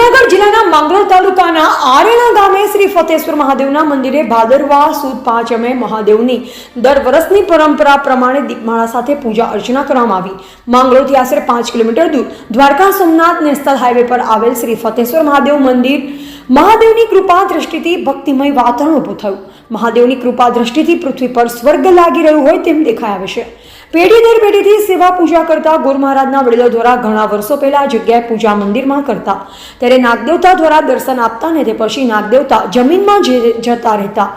જૂનાગઢ જિલ્લાના માંગરોળ તાલુકાના આરેણા ગામે શ્રી ફતેશ્વર મહાદેવના મંદિરે ભાદરવા સુદ પાંચમે મહાદેવની દર વર્ષની પરંપરા પ્રમાણે દીપમાળા સાથે પૂજા અર્ચના કરવામાં આવી. માંગરોળથી આશરે પાંચ કિલોમીટર દૂર દ્વારકા સોમનાથ નેશનલ હાઈવે પર આવેલ શ્રી ફતેશ્વર મહાદેવ મંદિર મહાદેવની કૃપા દ્રષ્ટિથી ભક્તિમય વાતાવરણ ઊભું થયું. મહાદેવની કૃપા દ્રષ્ટિથી પૃથ્વી પર સ્વર્ગ લાગી રહ્યું હોય તેમ દેખાય આવે છે. પેઢી દર પેઢીથી સેવા પૂજા કરતા ગુરુ મહારાજના વડીલો દ્વારા ઘણા વર્ષો પહેલા જગ્યાએ પૂજા મંદિરમાં કરતા. ત્યારે નાગદેવતા દ્વારા દર્શન આપતા ને તે પછી નાગદેવતા જમીનમાં જતા રહેતા.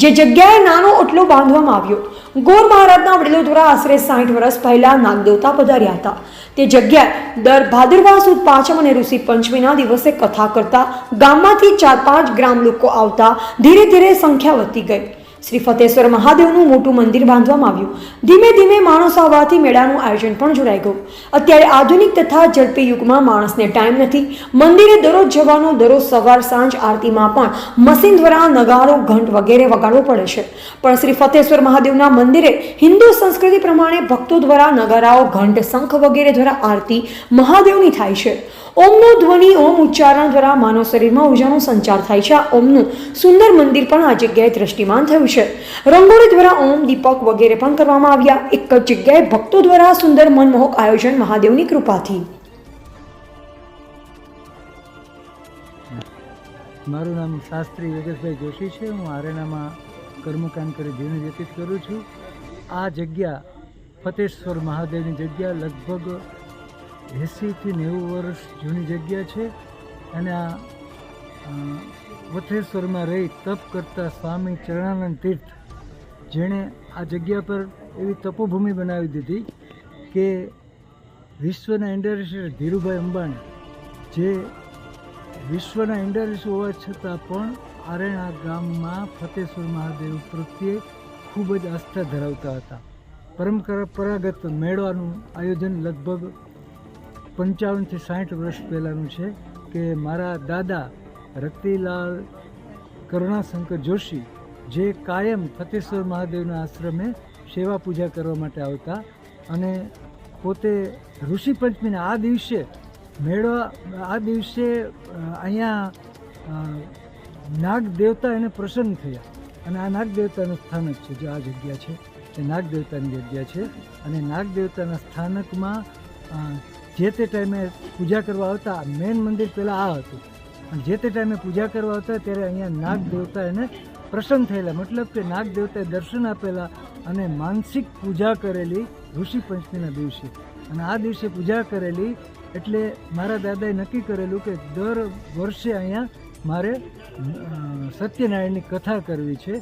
જે જગ્યાએ નાનો ઓટલો બાંધવામાં આવ્યો. ગોર મહારાજના વડીલો દ્વારા આશરે સાઠ વર્ષ પહેલા નાગદેવતા પધાર્યા હતા. તે જગ્યાએ દર ભાદરવા સુદ પાંચમ અને ઋષિ પંચમીના દિવસે કથા કરતા. ગામમાંથી ચાર પાંચ ગ્રામ લોકો આવતા. ધીરે ધીરે સંખ્યા વધતી ગઈ. શ્રી ફતેશ્વર મહાદેવનું મોટું મંદિર બાંધવામાં આવ્યું. ધીમે ધીમે માણસો આવવાથી મેળાનું આયોજન પણ જોડાઈ ગયું. અત્યારે આધુનિક તથા ઝડપી યુગમાં માણસને ટાઈમ નથી. મંદિરે દરરોજ જવાનો દરરોજ સવાર, સાંજ આરતીમાં પણ મશીન દ્વારા નગારો, ઘંટ વગેરે વગાડવો પડે છે. પણ શ્રી ફતેશ્વર મહાદેવના મંદિરે હિન્દુ સંસ્કૃતિ પ્રમાણે ભક્તો દ્વારા નગારાઓ, ઘંટ, શંખ વગેરે દ્વારા આરતી મહાદેવની થાય છે. ઓમનો ધ્વનિ, ઓમ ઉચ્ચારણ દ્વારા માનવ શરીરમાં ઉર્જાનો સંચાર થાય છે. આ ઓમનું સુંદર મંદિર પણ આ જગ્યાએ દ્રષ્ટિમાન થયું છે. રંગોળી દ્વારા ઓમ, દીપક વગેરે પણ કરવામાં આવ્યા. એક જ જગ્યાએ ભક્તો દ્વારા સુંદર મનમોહક આયોજન મહાદેવની કૃપાથી. મારું નામ શાસ્ત્રી યોગેશભાઈ જોશી છે. હું આરેનામાં કર્મકાંડ કરી જીવન વ્યતીત કરું છું. આ જગ્યા ફતેશ્વર મહાદેવની જગ્યા લગભગ એંસીથી નેવું વર્ષ જૂની જગ્યા છે. અને આ વથેશ્વરમાં રહી તપ કરતા સ્વામી ચરણાનંદ તીર્થ, જેણે આ જગ્યા પર એવી તપોભૂમિ બનાવી દીધી કે વિશ્વના ઇન્ડસ્ટ્રી ધીરુભાઈ અંબાણી, જે વિશ્વના ઇન્ડસ્ટ્રી હોવા છતાં પણ આરેણા ગામમાં ફતેશ્વર મહાદેવ પ્રત્યે ખૂબ જ આસ્થા ધરાવતા હતા. પરંપરાગત મેળાનું આયોજન લગભગ પંચાવનથી સાઠ વર્ષ પહેલાંનું છે કે મારા દાદા રતિલાલ કરુણાશંકર જોશી જે કાયમ ફતેશ્વર મહાદેવના આશ્રમે સેવા પૂજા કરવા માટે આવતા અને પોતે ઋષિ પંચમીના આ દિવસે મેળવા, આ દિવસે અહીંયા નાગદેવતા નાગ દેવતા એને પ્રસન્ન થયા. અને આ નાગ દેવતાનું સ્થાનક છે, જે આ જગ્યા છે, એ નાગ દેવતાની જગ્યા છે. અને નાગ દેવતાના સ્થાનકમાં જે તે ટાઈમે પૂજા કરવા આવતા મેન મંદિર પહેલાં આ હતું. અને જે તે ટાઈમે પૂજા કરવા આવતા ત્યારે અહીંયા નાગ દેવતા એને પ્રસન્ન થયેલા, મતલબ કે નાગ દેવતાએ દર્શન આપેલા અને માનસિક પૂજા કરેલી ઋષિ પંચમીના દિવસે. અને આ દિવસે પૂજા કરેલી એટલે મારા દાદાએ નક્કી કરેલું કે દર વર્ષે અહીંયા મારે સત્યનારાયણની કથા કરવી છે.